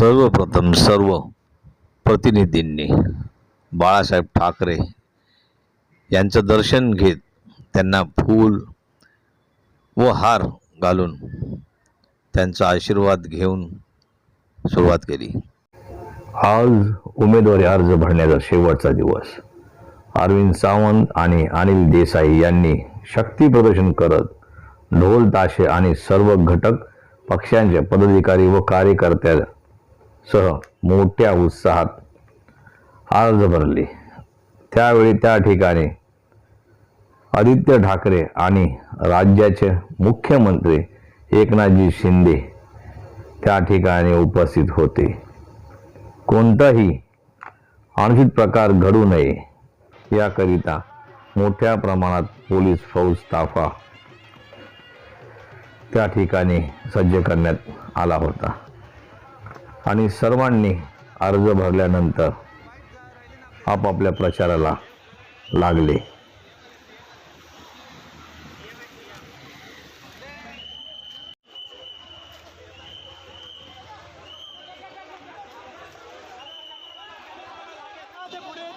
सर्वप्रथम सर्व प्रतिनिधींनी बाळासाहेब ठाकरे यांचं दर्शन घेत त्यांना फूल व हार घालून त्यांचा आशीर्वाद घेऊन सुरुवात केली. आज उमेदवारी अर्ज भरण्याचा शेवटचा दिवस. अरविंद सावंत आणि अनिल देसाई यांनी शक्ती प्रदर्शन करत ढोल ताशे आणि सर्व घटक पक्षांचे पदाधिकारी व कार्यकर्त्या सह मोठ्या उत्साहात अर्ज भरले. त्यावेळी त्या ठिकाणी आदित्य ठाकरे आणि राज्याचे मुख्यमंत्री एकनाथजी शिंदे त्या ठिकाणी उपस्थित होते. कोणताही अनुचित प्रकार घडू नये याकरिता मोठ्या प्रमाणात पोलीस फौज ताफा त्या ठिकाणी सज्ज करण्यात आला होता. आणि सर्वांनी अर्ज भरल्यानंतर आपापल्या प्रचाराला लागले. पुढे